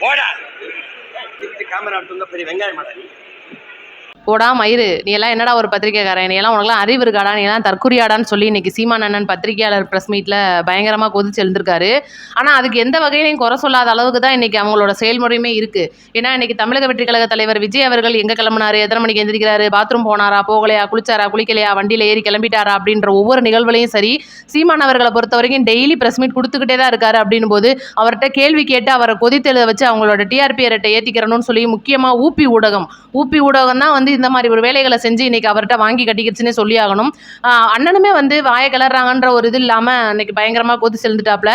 போடா கேமரா எடுத்து பெரிய வெங்காயம் மாட்டேன் போடா மயிறு நீ எல்லாம் என்னடா ஒரு பத்திரிக்கைக்காரன்? நீ எல்லாம் உனக்குலாம் அறிவு இருக்காடா? நீ எல்லாம் தற்குறியாடான்னு சொல்லி இன்னைக்கு சீமான் அண்ணன் பத்திரிகையாளர் ப்ரெஸ் மீட்டில் பயங்கரமாக கொதிச்சு எழுந்திருக்காரு. ஆனால் அதுக்கு எந்த வகையிலையும் குறை சொல்லாத அளவுக்கு தான் இன்னைக்கு அவங்களோட செயல்முறையுமே இருக்குது ஏன்னா இன்னைக்கு தமிழக வெற்றி கழக தலைவர் விஜய் அவர்கள் எங்கே கிளம்புனாரு? எத்தனை மணிக்கு எந்திரிக்கிறாரு? பாத்ரூம் போனாரா? போகலையா? குளிச்சாரா? குளிக்கலையா? வண்டியில் ஏறி கிளம்பிட்டாரா? அப்படின்ற ஒவ்வொரு நிகழ்வுலையும் சரி சீமான் அவர்களை பொறுத்த வரைக்கும் டெய்லி ப்ரெஸ் மீட் கொடுத்துக்கிட்டே தான் இருக்காரு அப்படின்னும் போது அவர்கிட்ட கேள்வி கேட்டு அவரை கொதித்தெழுத வச்சு அவங்களோட டிஆர்பி ரேட்டை ஏற்றிக்கிறணும்னு சொல்லி முக்கியமாக ஊப்பி ஊடகம் ஊப்பி ஊடகம் தான் வந்து இந்த மாதிரி ஒரு வேலைகளை செஞ்சு இன்னைக்கு அவர்கிட்ட வாங்கி கட்டிக்கிச்சுன்னே சொல்லி ஆகணும் அண்ணனுமே வந்து வாயை கிளறாங்கன்ற ஒரு இது இல்லாமல் இன்னைக்கு பயங்கரமாக கொதி செலுந்துட்டாப்ல.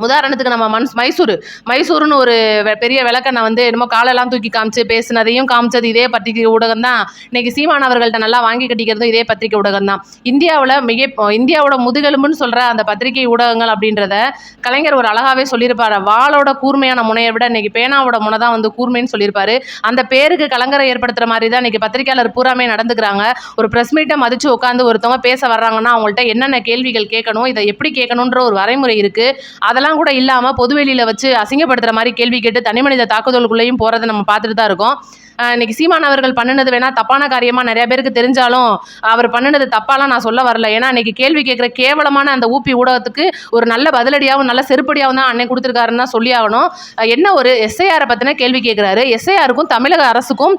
உதாரணத்துக்கு நம்ம மன்ஸ் மைசூர். மைசூருன்னு ஒரு வெ- பெரிய விளக்கண்ணை வந்து என்னமோ காலெல்லாம் தூக்கி காமிச்சு பேசுனதையும் காமிச்சது இதே பத்திரிகை ஊடகம் தான். இன்னைக்கு சீமான் அவர்கள்ட்ட நல்லா வாங்கி கட்டிக்கிறதும் இதே பத்திரிகை ஊடகம் தான். இந்தியாவில் மிக இந்தியாவோட முதுகெலும்புன்னு சொல்கிற அந்த பத்திரிகை ஊடகங்கள் அப்படின்றத கலைஞர் ஒரு அழகாகவே சொல்லியிருப்பார். வாளோட கூர்மையான முனையை விட இன்னைக்கு பேனாவோட முனை தான் வந்து கூர்மைன்னு சொல்லியிருப்பாரு. அந்த பேருக்கு கலங்கரை ஏற்படுத்துகிற மாதிரி தான் இன்னைக்கு பத்திரிகையாளர் பூராமே நடந்துக்கிறாங்க. ஒரு ப்ரெஸ் மீட்டை மதிச்சு உட்காந்து ஒருத்தவங்க பேச வர்றாங்கன்னா அவங்கள்ட்ட என்னென்ன கேள்விகள் கேட்கணும் இதை எப்படி கேட்கணுன்ற ஒரு வரைமுறை இருக்குது அதெல்லாம் கூட இல்லாமல் பொதுவெளியில் வச்சு அசிங்கப்படுத்துகிற மாதிரி கேள்வி கேட்டு தனி மனித தாக்குதலுக்குள்ளேயும் போகிறத நம்ம பார்த்துட்டு தான் இருக்கோம். இன்னைக்கு சீமான் அவர்கள் பண்ணினது வேணா தப்பான காரியமாக நிறைய பேருக்கு தெரிஞ்சாலும் அவர் பண்ணினது தப்பாலாம் நான் சொல்ல வரல. ஏன்னா இன்னைக்கு கேள்வி கேட்குற கேவலமான அந்த ஊப்பி ஊடகத்துக்கு ஒரு நல்ல பதிலடியாகவும் நல்ல செருப்படியாகவும் தான் அன்னை கொடுத்துருக்காருன்னு தான் சொல்லி ஆகணும். என்ன ஒரு எஸ்ஐஆரை பற்றின கேள்வி கேட்குறாரு? எஸ்ஐஆருக்கும் தமிழக அரசுக்கும்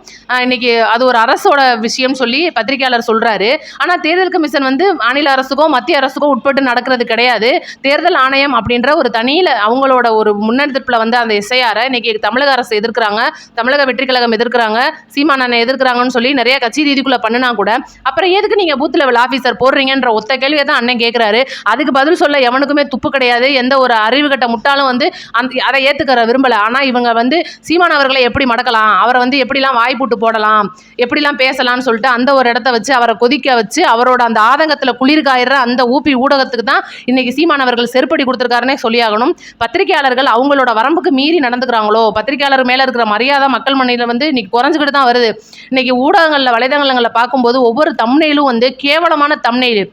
இன்னைக்கு அது ஒரு அரசோட விஷயம் சொல்லி பத்திரிகையாளர் சொல்கிறாரு ஆனால் தேர்தல் கமிஷன் வந்து மாநில அரசுக்கும் மத்திய அரசுக்கும் உட்பட்டு நடக்கிறது கிடையாது. தேர்தல் ஆணையம் அப்படின்ற ஒரு தனியில் அவங்களோட ஒரு முன்னெடுப்பில் வந்து அந்த எஸ்ஐஆரை இன்னைக்கு தமிழக அரசு எதிர்க்கிறாங்க. தமிழக வெற்றி கழகம் எதிர்க்கிறாங்க. சீமான் அண்ணன் எதிர்க்கிறாங்கன்னு சொல்லி நிறைய கட்சி ரீதிக்குள்ளே பண்ணினா கூட அப்புறம் எதுக்கு நீங்கள் பூத் லெவல் ஆஃபீஸர் போடுறீங்கன்ற ஒத்த கேள்வியை தான் அண்ணன் கேட்குறாரு அதுக்கு பதில் சொல்ல எவனுக்குமே துப்பு கிடையாது. எந்த ஒரு அறிவு கட்ட முட்டாலும் வந்து அந்த அதை ஏற்றுக்கிற விரும்பலை. ஆனால் இவங்க வந்து சீமான் அவர்களை எப்படி மடக்கலாம்? அவரை வந்து எப்படிலாம் வாய் போட்டு போடலாம்? எப்படிலாம் பேசலாம்னு சொல்லிட்டு அந்த ஒரு இடத்த வச்சு அவரை கொதிக்க வச்சு அவரோட அந்த ஆதங்கத்தில் குளிர்காயிற அந்த ஊப்பி ஊடகத்துக்கு தான் இன்னைக்கு சீமான் அவர்கள் செருப்படி கொடுத்துருக்காருன்னே சொல்லியாகணும். பத்திரிகையாளர்கள் அவங்களோட வரம்புக்கு மீறி நடந்துக்கிறாங்களோ? பத்திரிகையாளர் மேலே இருக்கிற மரியாதை மக்கள் மண்ணில் வந்து இன்னைக்கு குறைஞ்சிக்கிட்டு தான் வருது. இன்றைக்கி ஊடகங்களில் வலைதளங்களில் பார்க்கும்போது ஒவ்வொரு தம்னையிலும் வந்து கேவலமான தம்னையில்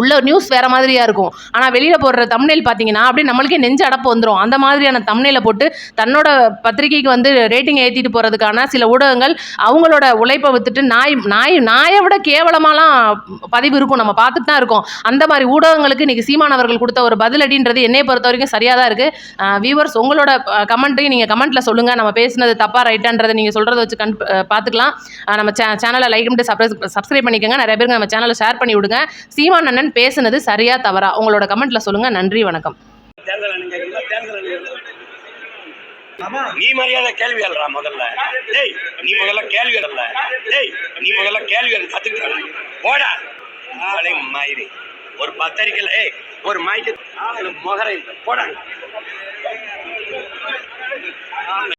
உள்ள நியூஸ் வேற மாதிரியா இருக்கும். ஆனால் வெளியில் போடுற தம்னேல் பார்த்தீங்கன்னா அப்படியே நம்மளுக்கே நெஞ்சு அடப்பு வந்துடும் அந்த மாதிரியான தம்னேல போட்டு தன்னோட பத்திரிகைக்கு வந்து ரேட்டிங் ஏற்றிட்டு போகிறதுக்கான சில ஊடகங்கள் அவங்களோட உழைப்பை வித்துட்டு நாய் நாய் நாயை விட கேவலமாலாம் பதிவு இருக்கும். நம்ம பார்த்துட்டு தான் இருக்கோம். அந்த மாதிரி ஊடகங்களுக்கு இன்னைக்கு சீமான் அவர்கள் கொடுத்த ஒரு பதிலடின்றது என்னை பொறுத்த வரைக்கும் சரியாக தான் இருக்குது வியூவர்ஸ் உங்களோட கமெண்ட்டையும் நீங்கள் கமெண்ட்டில் சொல்லுங்கள் நம்ம பேசினது தப்பா ரைட்டான்றதை நீங்கள் சொல்கிறத வச்சு கண் பார்த்துக்கலாம். நம்ம சே சேனலை லைக் பண்ணிட்டு சப்ஸ்கிரைப் சப்ஸ்கிரைப் பண்ணிக்கோங்க. நிறைய பேருக்கு நம்ம சேனலை ஷேர் பண்ணி விடுங்க சீமான் கண்ணன் பேசுனது சரியா தவறா? உங்களோட கமெண்ட்ல சொல்லுங்க. நன்றி வணக்கம். நீ மரியாதை கேள்வி அல்லறா முதல்ல. டேய் நீ முதல்ல கேள்வி அல்ல டேய் நீ முதல்ல கேள்வி அல்ல கத்துக்கிட்டு போடா. நாளை மாயிரி. ஒரு பத்தரிக்கல ஏய் ஒரு மைக்கு முகரை போடாங்க